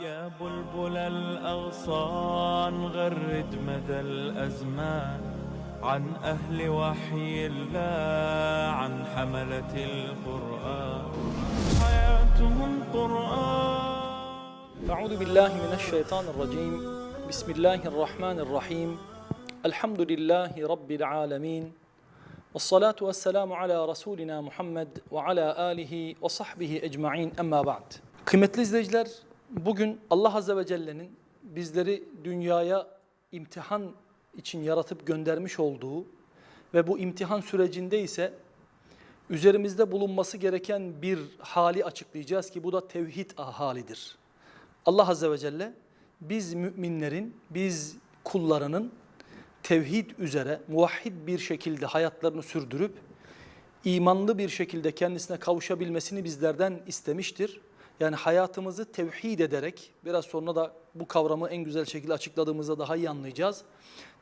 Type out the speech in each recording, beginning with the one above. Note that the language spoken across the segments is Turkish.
يا بلبل الأغصان غرد مدى الأزمان. عن أهل وحي الله عن حملة القرآن. حياتهم قرآن. أعوذ بالله من الشيطان الرجيم. بسم الله الرحمن الرحيم. الحمد لله رب العالمين. والصلاة والسلام على ve ala alihi ve sahbihi ecmain emma ba'd. Kıymetli izleyiciler, bugün Allah Azze ve Celle'nin bizleri dünyaya imtihan için yaratıp göndermiş olduğu ve bu imtihan sürecinde ise üzerimizde bulunması gereken bir hali açıklayacağız ki bu da tevhid halidir. Allah Azze ve Celle biz müminlerin, biz kullarının tevhid üzere muvahhid bir şekilde hayatlarını sürdürüp imanlı bir şekilde kendisine kavuşabilmesini bizlerden istemiştir. Yani hayatımızı tevhid ederek biraz sonra da bu kavramı en güzel şekilde açıkladığımızda daha iyi anlayacağız.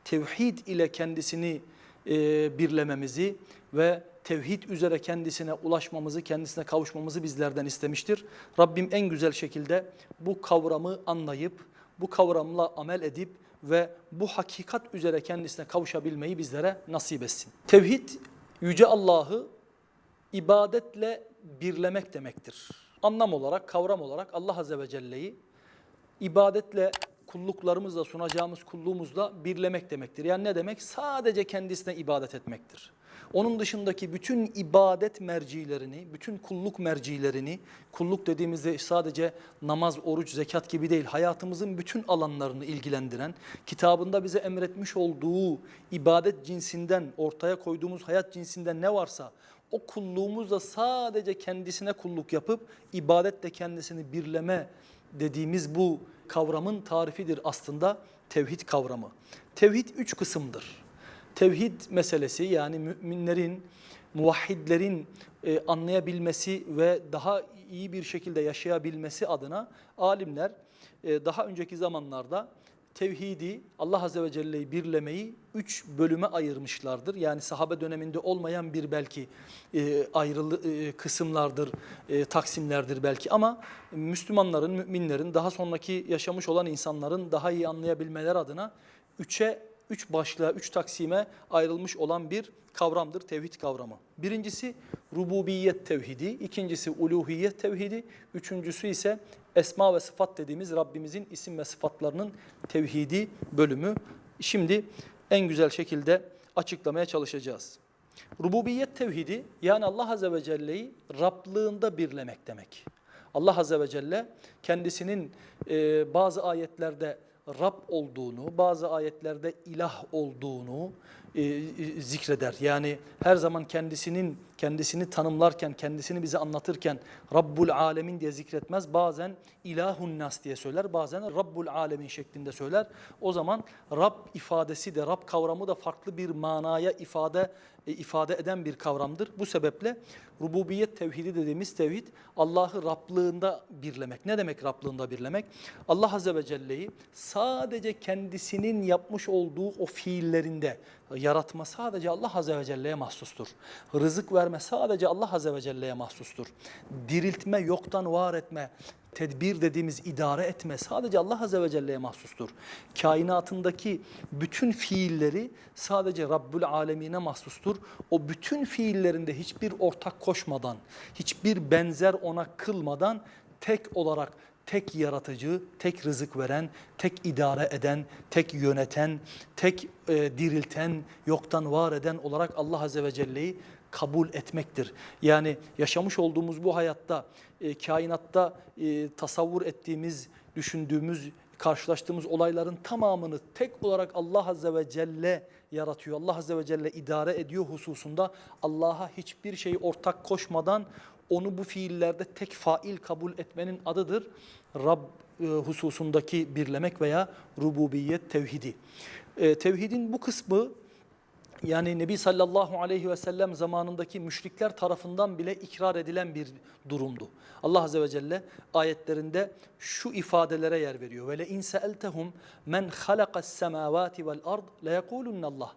Tevhid ile kendisini e, birlememizi ve tevhid üzere kendisine ulaşmamızı, kendisine kavuşmamızı bizlerden istemiştir. Rabbim en güzel şekilde bu kavramı anlayıp, bu kavramla amel edip ve bu hakikat üzere kendisine kavuşabilmeyi bizlere nasip etsin. Tevhid, Yüce Allah'ı ibadetle birlemek demektir. Anlam olarak, kavram olarak Allah Azze ve Celle'yi ibadetle kulluklarımızla sunacağımız kulluğumuzla birlemek demektir. Yani ne demek? Sadece kendisine ibadet etmektir. Onun dışındaki bütün ibadet mercilerini, bütün kulluk mercilerini, kulluk dediğimizde sadece namaz, oruç, zekat gibi değil, hayatımızın bütün alanlarını ilgilendiren, kitabında bize emretmiş olduğu ibadet cinsinden, ortaya koyduğumuz hayat cinsinden ne varsa o kulluğumuzla sadece kendisine kulluk yapıp ibadetle kendisini birleme dediğimiz bu kavramın tarifidir aslında tevhid kavramı. Tevhid üç kısımdır. Tevhid meselesi yani müminlerin, muvahhidlerin e, anlayabilmesi ve daha iyi bir şekilde yaşayabilmesi adına alimler e, daha önceki zamanlarda tevhidi Allah Azze ve Celle'yi birlemeyi üç bölüme ayırmışlardır. Yani sahabe döneminde olmayan bir belki e, ayrılı e, kısımlardır, e, taksimlerdir belki ama Müslümanların, müminlerin, daha sonraki yaşamış olan insanların daha iyi anlayabilmeleri adına üçe üç başlığa, üç taksime ayrılmış olan bir kavramdır tevhid kavramı. Birincisi rububiyet tevhidi, ikincisi uluhiyet tevhidi, üçüncüsü ise esma ve sıfat dediğimiz Rabbimizin isim ve sıfatlarının tevhidi bölümü. Şimdi en güzel şekilde açıklamaya çalışacağız. Rububiyet tevhidi yani Allah Azze ve Celle'yi Rablığında birlemek demek. Allah Azze ve Celle kendisinin e, bazı ayetlerde Rab olduğunu, bazı ayetlerde ilah olduğunu e, zikreder. Yani her zaman kendisinin kendisini tanımlarken, kendisini bize anlatırken Rabbul Alemin diye zikretmez. Bazen ilahun nas diye söyler, bazen Rabbul Alemin şeklinde söyler. O zaman Rab ifadesi de, Rab kavramı da farklı bir manaya ifade e, ifade eden bir kavramdır. Bu sebeple rububiyet tevhidi dediğimiz tevhid Allah'ı Rablığında birlemek. Ne demek Rablığında birlemek? Allah Azze ve Celle'yi sadece kendisinin yapmış olduğu o fiillerinde yaratma sadece Allah Azze ve Celle'ye mahsustur. Rızık verme sadece Allah Azze ve Celle'ye mahsustur. Diriltme, yoktan var etme, tedbir dediğimiz idare etme sadece Allah Azze ve Celle'ye mahsustur. Kainatındaki bütün fiilleri sadece Rabbül Alemine mahsustur. O bütün fiillerinde hiçbir ortak koşmadan, hiçbir benzer ona kılmadan tek olarak tek yaratıcı, tek rızık veren, tek idare eden, tek yöneten, tek e, dirilten, yoktan var eden olarak Allah Azze ve Celle'yi kabul etmektir. Yani yaşamış olduğumuz bu hayatta, e, kainatta e, tasavvur ettiğimiz, düşündüğümüz, karşılaştığımız olayların tamamını tek olarak Allah Azze ve Celle yaratıyor. Allah Azze ve Celle idare ediyor hususunda Allah'a hiçbir şeyi ortak koşmadan onu bu fiillerde tek fail kabul etmenin adıdır. Rab e, hususundaki birlemek veya rububiyet tevhidi. E, tevhidin bu kısmı yani Nebi sallallahu aleyhi ve sellem zamanındaki müşrikler tarafından bile ikrar edilen bir durumdu. Allah azze ve celle ayetlerinde şu ifadelere yer veriyor. Ve le in sa'altahum men halaqas semawati vel ard la yekulunna Allah.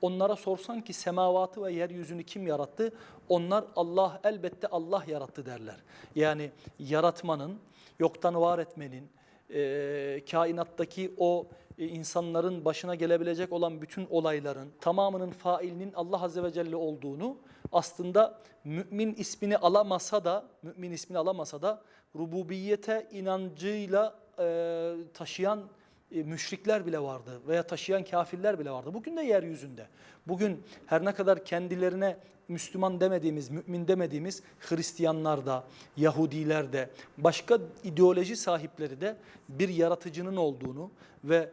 Onlara sorsan ki semavatı ve yeryüzünü kim yarattı? Onlar Allah elbette Allah yarattı derler. Yani yaratmanın, yoktan var etmenin, e, kainattaki o insanların başına gelebilecek olan bütün olayların tamamının failinin Allah Azze ve Celle olduğunu aslında mümin ismini alamasa da mümin ismini alamasa da rububiyete inancıyla e, taşıyan e, müşrikler bile vardı veya taşıyan kafirler bile vardı. Bugün de yeryüzünde. Bugün her ne kadar kendilerine Müslüman demediğimiz, mümin demediğimiz Hristiyanlar da, Yahudiler de, başka ideoloji sahipleri de bir yaratıcının olduğunu ve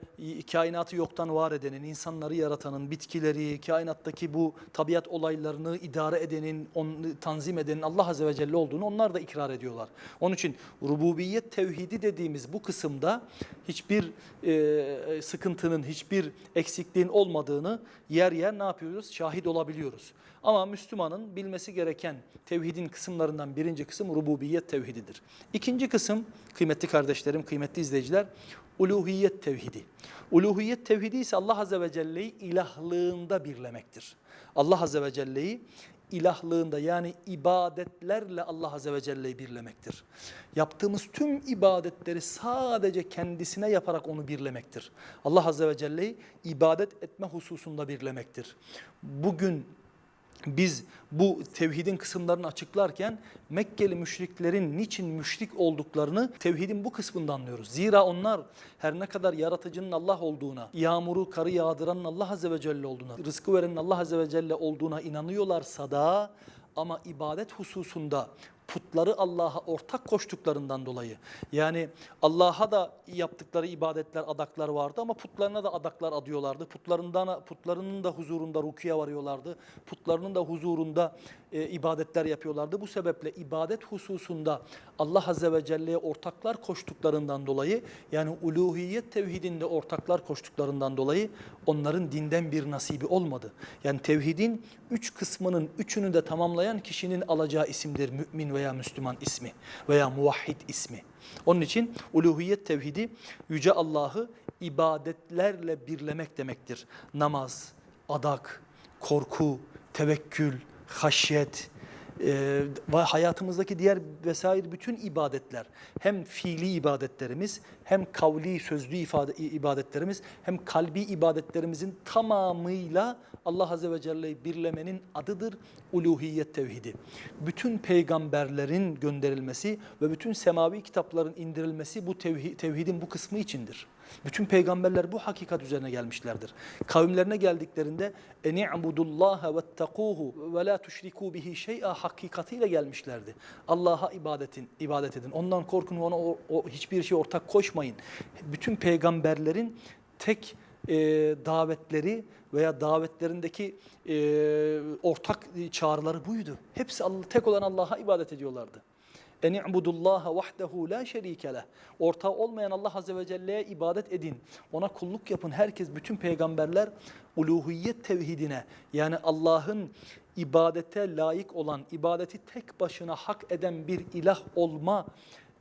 kainatı yoktan var edenin, insanları yaratanın, bitkileri, kainattaki bu tabiat olaylarını idare edenin, onu tanzim edenin Allah Azze ve Celle olduğunu onlar da ikrar ediyorlar. Onun için rububiyet tevhidi dediğimiz bu kısımda hiçbir e, sıkıntının, hiçbir eksikliğin olmadığını yer yer ne yapıyoruz? Şahit olabiliyoruz. Ama Müslümanın bilmesi gereken tevhidin kısımlarından birinci kısım rububiyet tevhididir. İkinci kısım kıymetli kardeşlerim, kıymetli izleyiciler uluhiyet tevhidi. Uluhiyet tevhidi ise Allah Azze ve Celle'yi ilahlığında birlemektir. Allah Azze ve Celle'yi ilahlığında yani ibadetlerle Allah Azze ve Celle'yi birlemektir. Yaptığımız tüm ibadetleri sadece kendisine yaparak onu birlemektir. Allah Azze ve Celle'yi ibadet etme hususunda birlemektir. Bugün biz bu tevhidin kısımlarını açıklarken Mekkeli müşriklerin niçin müşrik olduklarını tevhidin bu kısmında anlıyoruz. Zira onlar her ne kadar yaratıcının Allah olduğuna, yağmuru, karı yağdıranın Allah Azze ve Celle olduğuna, rızkı verenin Allah Azze ve Celle olduğuna inanıyorlarsa da ama ibadet hususunda putları Allah'a ortak koştuklarından dolayı yani Allah'a da yaptıkları ibadetler, adaklar vardı ama putlarına da adaklar adıyorlardı. Putlarından putlarının da huzurunda rukiye varıyorlardı. Putlarının da huzurunda e, ibadetler yapıyorlardı. Bu sebeple ibadet hususunda Allah Azze ve Celle'ye ortaklar koştuklarından dolayı yani uluhiyet tevhidinde ortaklar koştuklarından dolayı onların dinden bir nasibi olmadı. Yani tevhidin üç kısmının üçünü de tamamlayan kişinin alacağı isimdir mümin veya Müslüman ismi veya muvahhid ismi. Onun için uluhiyet tevhidi yüce Allah'ı ibadetlerle birlemek demektir. Namaz, adak, korku, tevekkül, haşyet, e, ve hayatımızdaki diğer vesaire bütün ibadetler hem fiili ibadetlerimiz hem kavli sözlü ifade, ibadetlerimiz hem kalbi ibadetlerimizin tamamıyla Allah Azze ve Celle'yi birlemenin adıdır uluhiyet tevhidi. Bütün peygamberlerin gönderilmesi ve bütün semavi kitapların indirilmesi bu tevhid, tevhidin bu kısmı içindir. Bütün peygamberler bu hakikat üzerine gelmişlerdir. Kavimlerine geldiklerinde eni'budullaha vettaquhu ve la tuşriku bihi şey'a hakikatiyle gelmişlerdi. Allah'a ibadetin ibadet edin. Ondan korkun ona o, o, hiçbir şey ortak koşmayın. Bütün peygamberlerin tek e, davetleri veya davetlerindeki e, ortak çağrıları buydu. Hepsi Allah, tek olan Allah'a ibadet ediyorlardı. En i'budullaha vahdehu la şerike leh. Ortağı olmayan Allah Azze ve Celle'ye ibadet edin. Ona kulluk yapın. Herkes, bütün peygamberler uluhiyet tevhidine yani Allah'ın ibadete layık olan, ibadeti tek başına hak eden bir ilah olma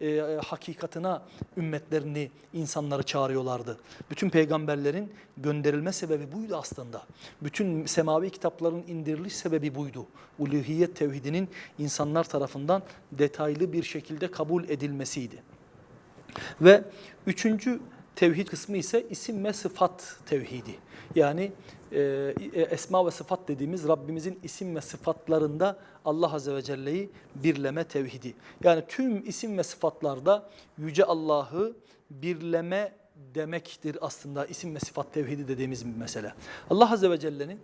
e, hakikatına ümmetlerini, insanları çağırıyorlardı. Bütün peygamberlerin gönderilme sebebi buydu aslında. Bütün semavi kitapların indiriliş sebebi buydu. Uluhiyet tevhidinin insanlar tarafından detaylı bir şekilde kabul edilmesiydi. Ve üçüncü tevhid kısmı ise isim ve sıfat tevhidi. Yani esma ve sıfat dediğimiz Rabbimizin isim ve sıfatlarında Allah Azze ve Celle'yi birleme tevhidi. Yani tüm isim ve sıfatlarda Yüce Allah'ı birleme demektir aslında isim ve sıfat tevhidi dediğimiz bir mesele. Allah Azze ve Celle'nin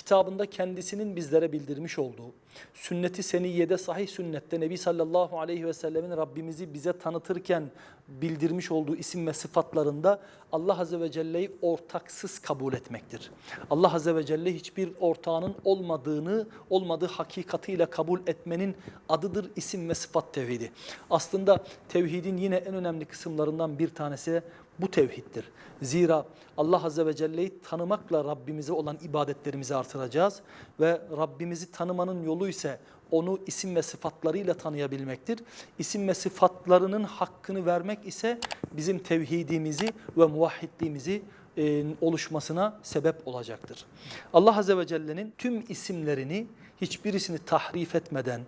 kitabında kendisinin bizlere bildirmiş olduğu, sünneti seniyede sahih sünnette Nebi sallallahu aleyhi ve sellemin Rabbimizi bize tanıtırken bildirmiş olduğu isim ve sıfatlarında Allah Azze ve Celle'yi ortaksız kabul etmektir. Allah Azze ve Celle hiçbir ortağının olmadığını, olmadığı hakikatiyle kabul etmenin adıdır isim ve sıfat tevhidi. Aslında tevhidin yine en önemli kısımlarından bir tanesi bu tevhiddir. Zira Allah Azze ve Celle'yi tanımakla Rabbimize olan ibadetlerimizi artıracağız ve Rabbimizi tanımanın yolu ise onu isim ve sıfatlarıyla tanıyabilmektir. İsim ve sıfatlarının hakkını vermek ise bizim tevhidimizi ve muvahhidliğimizi e, oluşmasına sebep olacaktır. Allah Azze ve Celle'nin tüm isimlerini hiçbirisini tahrif etmeden,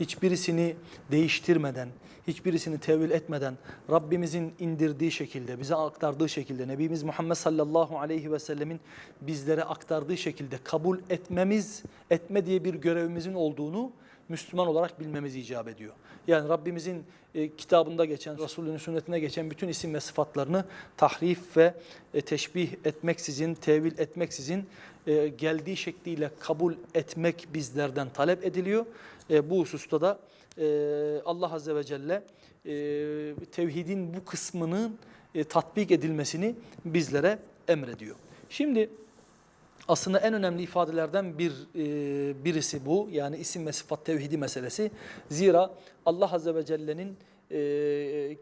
hiçbirisini değiştirmeden, hiçbirisini tevil etmeden Rabbimizin indirdiği şekilde, bize aktardığı şekilde, Nebimiz Muhammed sallallahu aleyhi ve sellemin bizlere aktardığı şekilde kabul etmemiz, etme diye bir görevimizin olduğunu Müslüman olarak bilmemiz icap ediyor. Yani Rabbimizin e, kitabında geçen, Resulünün sünnetine geçen bütün isim ve sıfatlarını tahrif ve e, teşbih etmeksizin, tevil etmeksizin e, geldiği şekliyle kabul etmek bizlerden talep ediliyor. E, bu hususta da e, Allah Azze ve Celle e, tevhidin bu kısmının e, tatbik edilmesini bizlere emrediyor. Şimdi aslında en önemli ifadelerden bir e, birisi bu. Yani isim ve sıfat tevhidi meselesi. Zira Allah Azze ve Celle'nin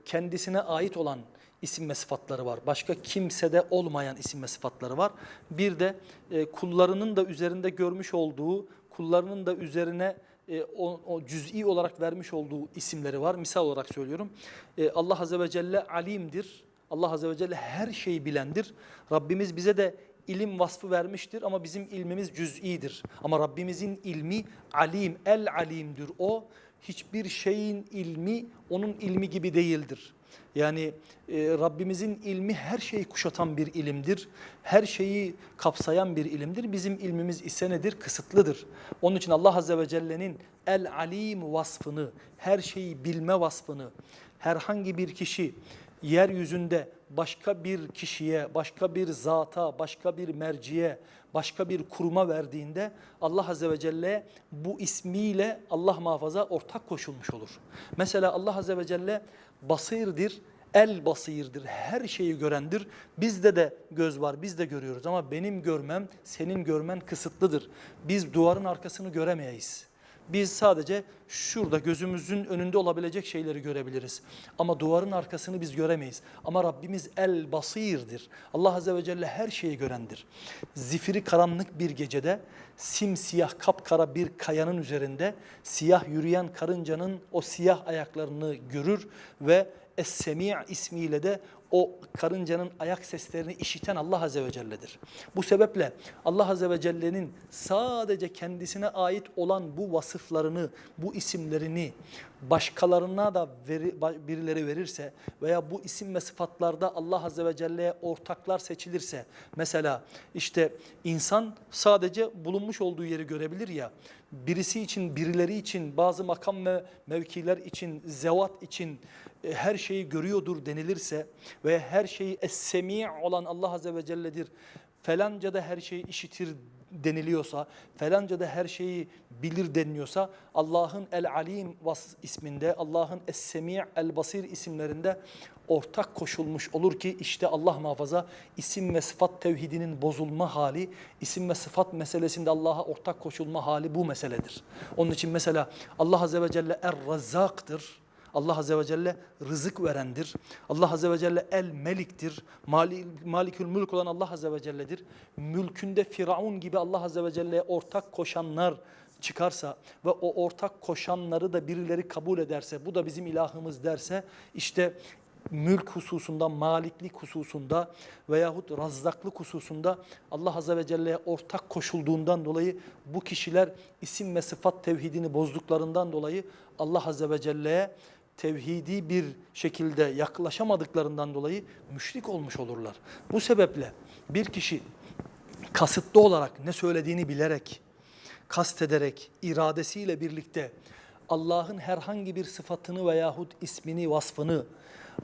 kendisine ait olan isim ve sıfatları var. Başka kimsede olmayan isim ve sıfatları var. Bir de kullarının da üzerinde görmüş olduğu, kullarının da üzerine e, o, o cüz'i olarak vermiş olduğu isimleri var. Misal olarak söylüyorum. E, Allah Azze ve Celle alimdir. Allah Azze ve Celle her şeyi bilendir. Rabbimiz bize de ilim vasfı vermiştir ama bizim ilmimiz cüz'idir. Ama Rabbimizin ilmi alim, el alimdir. O hiçbir şeyin ilmi onun ilmi gibi değildir. Yani e, Rabbimizin ilmi her şeyi kuşatan bir ilimdir. Her şeyi kapsayan bir ilimdir. Bizim ilmimiz ise nedir? Kısıtlıdır. Onun için Allah Azze ve Celle'nin el alim vasfını, her şeyi bilme vasfını herhangi bir kişi yeryüzünde başka bir kişiye, başka bir zata, başka bir merciye, başka bir kuruma verdiğinde Allah Azze ve Celle bu ismiyle Allah muhafaza ortak koşulmuş olur. Mesela Allah Azze ve Celle basirdir, el basirdir, her şeyi görendir. Bizde de göz var, biz de görüyoruz ama benim görmem, senin görmen kısıtlıdır. Biz duvarın arkasını göremeyiz. Biz sadece şurada gözümüzün önünde olabilecek şeyleri görebiliriz. Ama duvarın arkasını biz göremeyiz. Ama Rabbimiz el basirdir. Allah Azze ve Celle her şeyi görendir. Zifiri karanlık bir gecede simsiyah kapkara bir kayanın üzerinde siyah yürüyen karıncanın o siyah ayaklarını görür ve Es-Semi' ismiyle de o karıncanın ayak seslerini işiten Allah Azze ve Celle'dir. Bu sebeple Allah Azze ve Celle'nin sadece kendisine ait olan bu vasıflarını, bu isimlerini başkalarına da veri, birileri verirse veya bu isim ve sıfatlarda Allah Azze ve Celle'ye ortaklar seçilirse mesela işte insan sadece bulunmuş olduğu yeri görebilir ya birisi için birileri için bazı makam ve mevkiler için zevat için her şeyi görüyordur denilirse ve her şeyi es-semi' olan Allah Azze ve Celle'dir. Felanca da her şeyi işitir deniliyorsa, felanca da her şeyi bilir deniliyorsa Allah'ın El-Alim isminde, Allah'ın Es-Semi' El-Basir isimlerinde ortak koşulmuş olur ki işte Allah muhafaza isim ve sıfat tevhidinin bozulma hali, isim ve sıfat meselesinde Allah'a ortak koşulma hali bu meseledir. Onun için mesela Allah Azze ve Celle Er-Razzak'tır. Allah Azze ve Celle rızık verendir. Allah Azze ve Celle el meliktir. Malik, malikül mülk olan Allah Azze ve Celle'dir. Mülkünde Firavun gibi Allah Azze ve Celle'ye ortak koşanlar çıkarsa ve o ortak koşanları da birileri kabul ederse, bu da bizim ilahımız derse, işte mülk hususunda, maliklik hususunda veyahut razzaklık hususunda Allah Azze ve Celle'ye ortak koşulduğundan dolayı bu kişiler isim ve sıfat tevhidini bozduklarından dolayı Allah Azze ve Celle'ye tevhidi bir şekilde yaklaşamadıklarından dolayı müşrik olmuş olurlar. Bu sebeple bir kişi kasıtlı olarak ne söylediğini bilerek, kastederek, iradesiyle birlikte Allah'ın herhangi bir sıfatını veyahut ismini, vasfını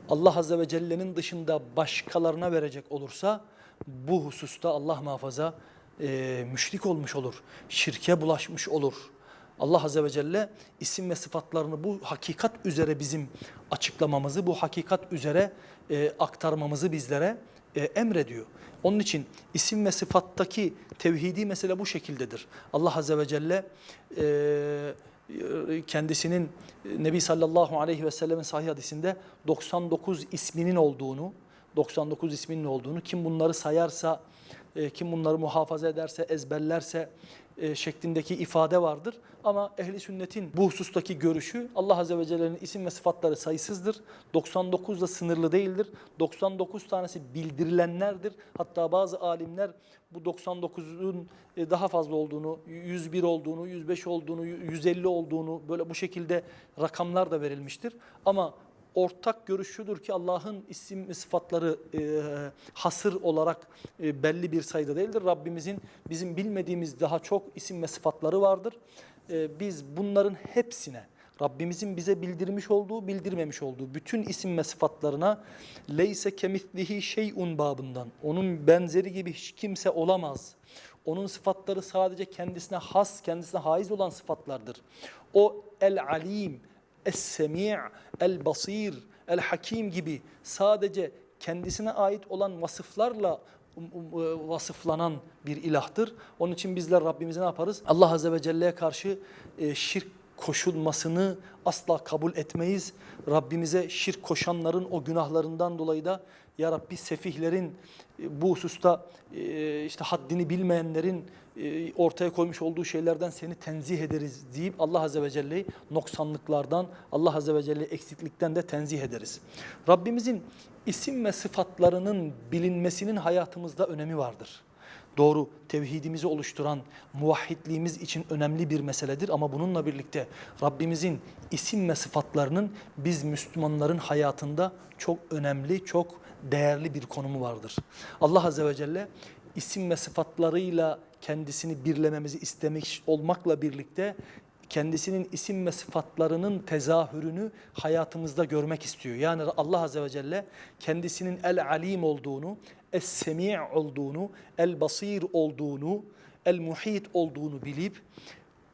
Allah Azze ve Celle'nin dışında başkalarına verecek olursa bu hususta Allah muhafaza e, müşrik olmuş olur, şirke bulaşmış olur. Allah Azze ve Celle isim ve sıfatlarını bu hakikat üzere bizim açıklamamızı, bu hakikat üzere e, aktarmamızı bizlere e, emrediyor. Onun için isim ve sıfattaki tevhidi mesele bu şekildedir. Allah Azze ve Celle e, kendisinin Nebi sallallahu aleyhi ve sellemin sahih hadisinde 99 isminin olduğunu, 99 isminin olduğunu, kim bunları sayarsa, e, kim bunları muhafaza ederse, ezberlerse, e, şeklindeki ifade vardır. Ama ehli sünnetin bu husustaki görüşü Allah Azze ve Celle'nin isim ve sıfatları sayısızdır. 99 da sınırlı değildir. 99 tanesi bildirilenlerdir. Hatta bazı alimler bu 99'un e, daha fazla olduğunu, 101 olduğunu, 105 olduğunu, 150 olduğunu böyle bu şekilde rakamlar da verilmiştir. Ama ortak görüş şudur ki Allah'ın isim ve sıfatları e, hasır olarak e, belli bir sayıda değildir. Rabbimizin bizim bilmediğimiz daha çok isim ve sıfatları vardır. E, biz bunların hepsine Rabbimizin bize bildirmiş olduğu, bildirmemiş olduğu bütün isim ve sıfatlarına leyse kemitlihi şeyun babından, onun benzeri gibi hiç kimse olamaz. Onun sıfatları sadece kendisine has, kendisine haiz olan sıfatlardır. O el-alim, Es-Semi' El-Basir, El-Hakim gibi sadece kendisine ait olan vasıflarla um, um, vasıflanan bir ilahtır. Onun için bizler Rabbimize ne yaparız? Allah Azze ve Celle'ye karşı e, şirk koşulmasını asla kabul etmeyiz. Rabbimize şirk koşanların o günahlarından dolayı da ya Rabbi sefihlerin e, bu hususta e, işte haddini bilmeyenlerin e, ortaya koymuş olduğu şeylerden seni tenzih ederiz deyip Allah Azze ve Celle'yi noksanlıklardan, Allah Azze ve Celle'yi eksiklikten de tenzih ederiz. Rabbimizin isim ve sıfatlarının bilinmesinin hayatımızda önemi vardır. Doğru tevhidimizi oluşturan muvahhidliğimiz için önemli bir meseledir ama bununla birlikte Rabbimizin isim ve sıfatlarının biz Müslümanların hayatında çok önemli, çok değerli bir konumu vardır. Allah Azze ve Celle isim ve sıfatlarıyla kendisini birlememizi istemiş olmakla birlikte kendisinin isim ve sıfatlarının tezahürünü hayatımızda görmek istiyor. Yani Allah Azze ve Celle kendisinin el-alim olduğunu, es-semi' olduğunu, el-basir olduğunu, el-muhit olduğunu bilip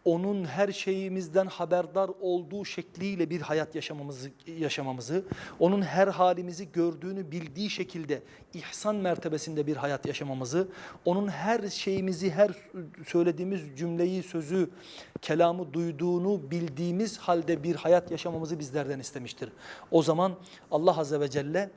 onun her şeyimizden haberdar olduğu şekliyle bir hayat yaşamamızı yaşamamızı, onun her halimizi gördüğünü bildiği şekilde ihsan mertebesinde bir hayat yaşamamızı, onun her şeyimizi, her söylediğimiz cümleyi, sözü, kelamı duyduğunu bildiğimiz halde bir hayat yaşamamızı bizlerden istemiştir. O zaman Allah Azze ve Celle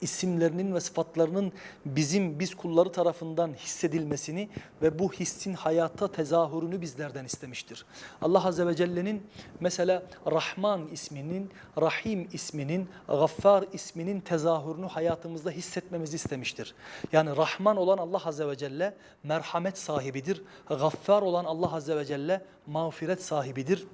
isimlerinin ve sıfatlarının bizim biz kulları tarafından hissedilmesini ve bu hissin hayata tezahürünü bizlerden istemiştir. Allah Azze ve Celle'nin mesela Rahman isminin, Rahim isminin, Gaffar isminin tezahürünü hayatımızda hissetmemizi istemiştir. Yani Rahman olan Allah Azze ve Celle merhamet sahibidir. Gaffar olan Allah Azze ve Celle mağfiret sahibidir.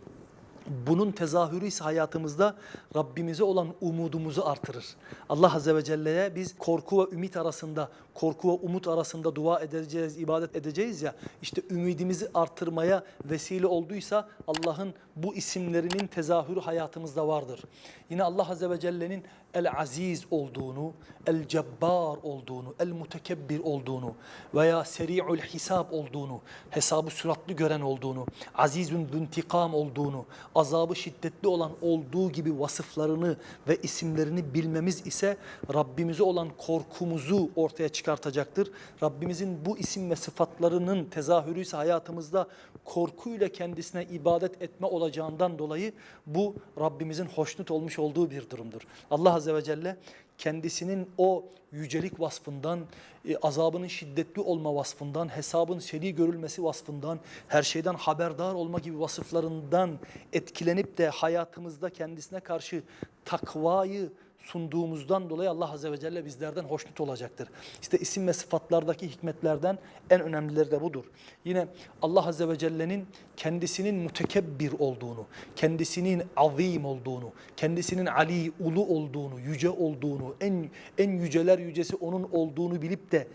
Bunun tezahürü ise hayatımızda Rabbimize olan umudumuzu artırır. Allah Azze ve Celle'ye biz korku ve ümit arasında, korku ve umut arasında dua edeceğiz, ibadet edeceğiz ya, işte ümidimizi artırmaya vesile olduysa Allah'ın bu isimlerinin tezahürü hayatımızda vardır. Yine Allah Azze ve Celle'nin El-Aziz olduğunu, El-Cebbar olduğunu, El-Mutekebbir olduğunu veya Seri'ül Hisab olduğunu, hesabı süratli gören olduğunu, Azizün Düntikam olduğunu, azabı şiddetli olan olduğu gibi vasıflarını ve isimlerini bilmemiz ise Rabbimize olan korkumuzu ortaya çıkartacaktır. Rabbimizin bu isim ve sıfatlarının tezahürü ise hayatımızda korkuyla kendisine ibadet etme olacağından dolayı bu Rabbimizin hoşnut olmuş olduğu bir durumdur. Allah Azze ve Celle kendisinin o yücelik vasfından, e, azabının şiddetli olma vasfından, hesabın seri görülmesi vasfından, her şeyden haberdar olma gibi vasıflarından etkilenip de hayatımızda kendisine karşı takvayı sunduğumuzdan dolayı Allah Azze ve Celle bizlerden hoşnut olacaktır. İşte isim ve sıfatlardaki hikmetlerden en önemlileri de budur. Yine Allah Azze ve Celle'nin kendisinin mütekebbir olduğunu, kendisinin azim olduğunu, kendisinin ali, ulu olduğunu, yüce olduğunu, en en yüceler yücesi onun olduğunu bilip de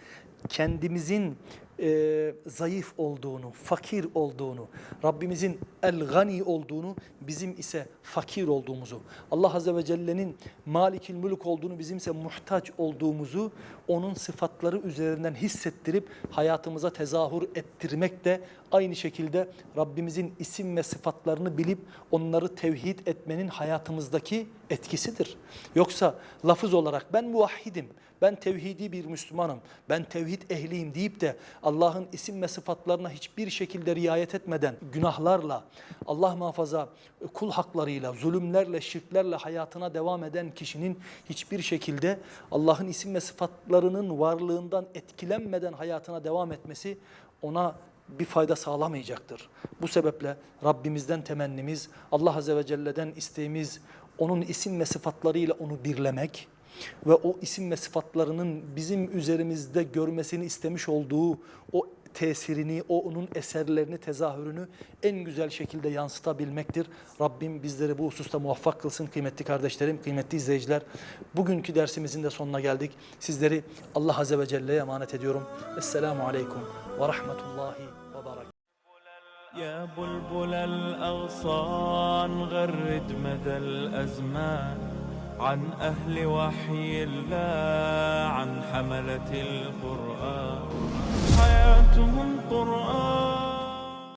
kendimizin e, zayıf olduğunu, fakir olduğunu, Rabbimizin el-gani olduğunu, bizim ise fakir olduğumuzu, Allah Azze ve Celle'nin malikil mülk olduğunu, bizim ise muhtaç olduğumuzu onun sıfatları üzerinden hissettirip hayatımıza tezahür ettirmek de aynı şekilde Rabbimizin isim ve sıfatlarını bilip onları tevhid etmenin hayatımızdaki etkisidir. Yoksa lafız olarak ben muvahhidim, ben tevhidi bir Müslümanım, ben tevhid ehliyim deyip de Allah'ın isim ve sıfatlarına hiçbir şekilde riayet etmeden günahlarla, Allah muhafaza kul haklarıyla, zulümlerle, şirklerle hayatına devam eden kişinin hiçbir şekilde Allah'ın isim ve sıfatlarının varlığından etkilenmeden hayatına devam etmesi ona bir fayda sağlamayacaktır. Bu sebeple Rabbimizden temennimiz, Allah Azze ve Celle'den isteğimiz, onun isim ve sıfatlarıyla onu birlemek ve o isim ve sıfatlarının bizim üzerimizde görmesini istemiş olduğu o tesirini, o onun eserlerini, tezahürünü en güzel şekilde yansıtabilmektir. Rabbim bizleri bu hususta muvaffak kılsın kıymetli kardeşlerim, kıymetli izleyiciler. Bugünkü dersimizin de sonuna geldik. Sizleri Allah Azze ve Celle'ye emanet ediyorum. Esselamu Aleyküm ve Rahmetullahi ve Berekatuhu. يا بلبل الأغصان غرد مدى الأزمان عن أهل وحي الله عن حملة القرآن. حياتهم قرآن.